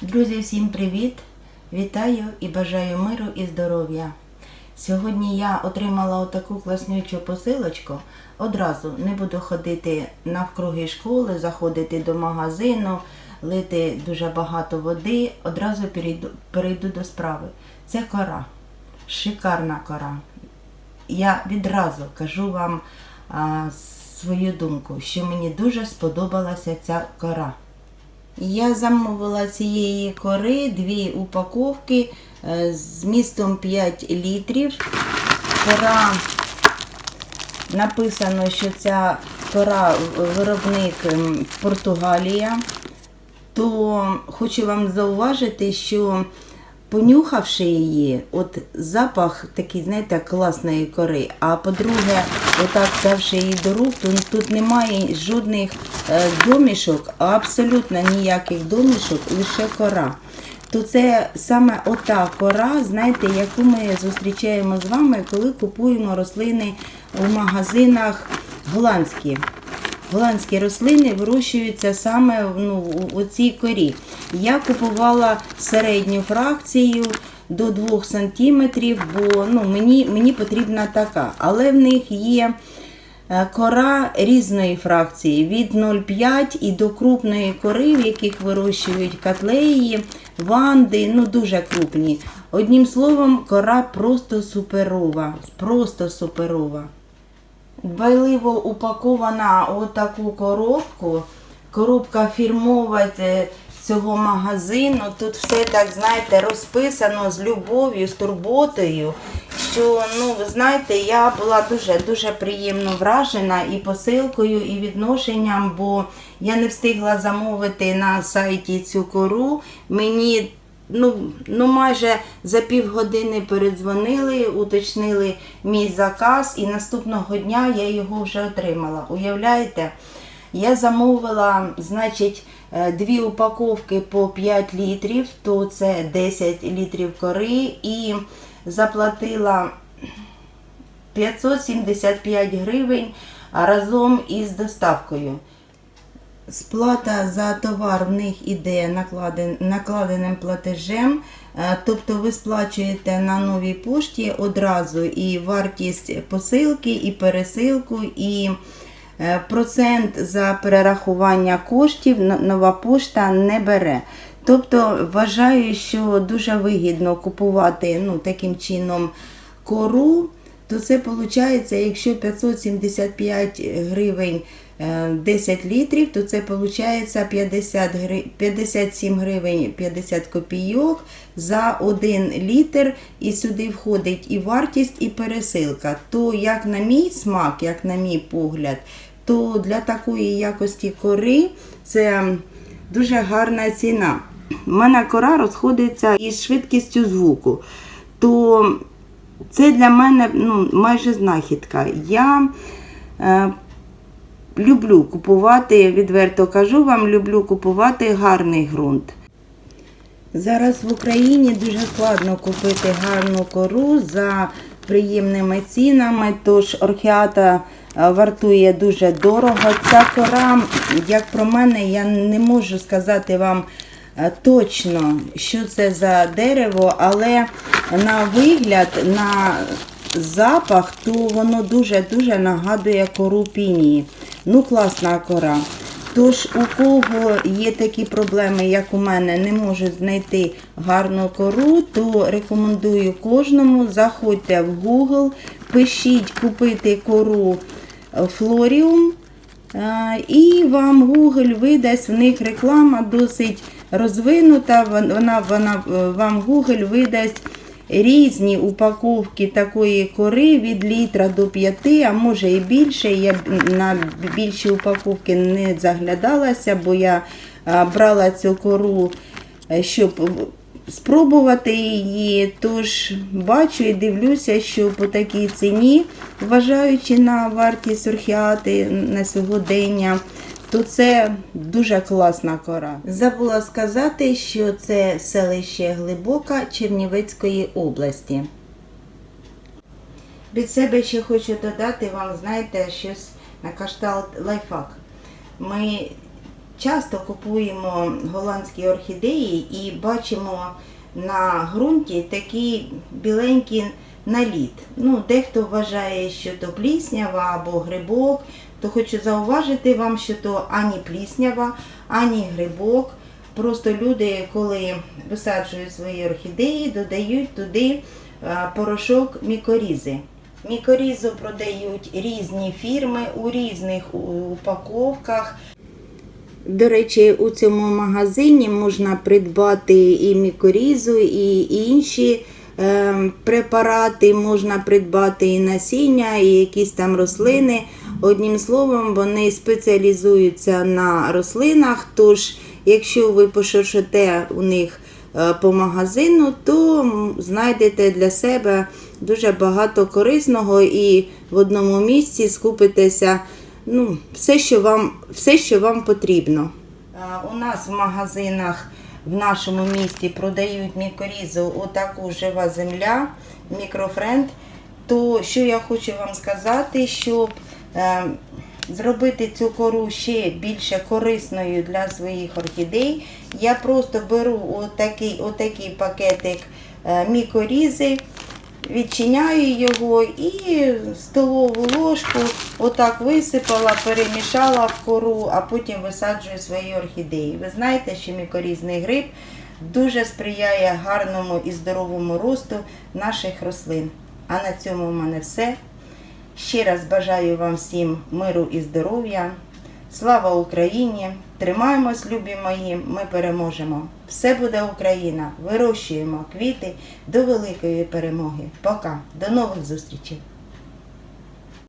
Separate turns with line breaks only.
Друзі, всім привіт! Вітаю і бажаю миру і здоров'я. Сьогодні я отримала отаку класнючу посилочку. Одразу не буду ходити навкруги школи, заходити до магазину, лити дуже багато води. Одразу перейду, перейду до справи. Це кора. Шикарна кора. Я відразу кажу вам а, свою думку, що мені дуже сподобалася ця кора. Я замовила цієї кори дві упаковки е, з містом 5 літрів. Кора написано, що ця кора виробник Португалія. То хочу вам зауважити, що понюхавши її, от запах такий, знаєте, класної кори. А по-друге, отак взявши її до рук, то тут немає жодних е, домішок, абсолютно ніяких домішок, лише кора. То це саме ота кора, знаєте, яку ми зустрічаємо з вами, коли купуємо рослини у магазинах голландські. Голландські рослини вирощуються саме ну, у, цій корі. Я купувала середню фракцію до 2 см, бо ну, мені, мені потрібна така. Але в них є е, кора різної фракції від 0,5 і до крупної кори, в яких вирощують котлеї, ванди, ну дуже крупні. Одним словом, кора просто суперова. Просто суперова. Дбайливо упакована у таку коробку. Коробка фірмова цього магазину. Тут все так, знаєте, розписано з любов'ю, з турботою. Що, ну, знаєте, я була дуже дуже приємно вражена і посилкою, і відношенням, бо я не встигла замовити на сайті цю кору. Мені ну, ну майже за півгодини передзвонили, уточнили мій заказ, і наступного дня я його вже отримала. Уявляєте? Я замовила, значить, е, дві упаковки по 5 літрів, то це 10 літрів кори, і заплатила 575 гривень разом із доставкою. Сплата за товар в них іде накладен, накладеним платежем, е, тобто ви сплачуєте на новій пошті одразу і вартість посилки, і пересилку, і е, процент за перерахування коштів нова пошта не бере. Тобто вважаю, що дуже вигідно купувати ну, таким чином кору, то це виходить, якщо 575 гривень 10 літрів, то це виходить 50 гри... 57 гривень 50 копійок за 1 літр, і сюди входить і вартість, і пересилка. То як на мій смак, як на мій погляд, то для такої якості кори це дуже гарна ціна. У мене кора розходиться із швидкістю звуку. То це для мене ну, майже знахідка. Я е, люблю купувати, відверто кажу вам, люблю купувати гарний ґрунт. Зараз в Україні дуже складно купити гарну кору за приємними цінами, тож орхіата е, вартує дуже дорого. Ця кора, як про мене, я не можу сказати вам е, точно, що це за дерево, але на вигляд, на запах, то воно дуже-дуже нагадує кору пінії. Ну, класна кора. Тож, у кого є такі проблеми, як у мене, не можуть знайти гарну кору, то рекомендую кожному, заходьте в Google, пишіть купити кору Флоріум, е, і вам Google видасть, в них реклама досить розвинута, вона, вона е, вам Google видасть різні упаковки такої кори від літра до 5, а може і більше. Я на більші упаковки не заглядалася, бо я брала цю кору, е, щоб спробувати її. Тож бачу і дивлюся, що по такій ціні, зважаючи на вартість орхіати на сьогодення, то це дуже класна кора. Забула сказати, що це селище Глибока Чернівецької області. Від себе ще хочу додати вам, знаєте, щось на кшталт лайфхак. Ми часто купуємо голландські орхідеї і бачимо на ґрунті такий біленький наліт. Ну, дехто вважає, що то пліснява або грибок, то хочу зауважити вам, що то ані пліснява, ані грибок. Просто люди, коли висаджують свої орхідеї, додають туди е, порошок мікорізи. Мікорізу продають різні фірми у різних упаковках. До речі, у цьому магазині можна придбати і мікорізу, і інші е, препарати, можна придбати і насіння, і якісь там рослини. Одним словом, вони спеціалізуються на рослинах. Тож, якщо ви пошуршите у них е, по магазину, то знайдете для себе дуже багато корисного і в одному місці скупитеся ну, все, що вам, все, що вам потрібно. У нас в магазинах в нашому місті продають мікорізу отаку жива земля, мікрофренд. То що я хочу вам сказати, щоб е, зробити цю кору ще більше корисною для своїх орхідей, я просто беру отакий, отакий пакетик е, мікорізи, відчиняю його і столову ложку отак висипала, перемішала в кору, а потім висаджую свої орхідеї. Ви знаєте, що мікорізний гриб дуже сприяє гарному і здоровому росту наших рослин. А на цьому в мене все. Ще раз бажаю вам всім миру і здоров'я. Слава Україні! Тримаємось, любі мої, ми переможемо. Все буде Україна. Вирощуємо квіти до великої перемоги. Пока, до нових зустрічей!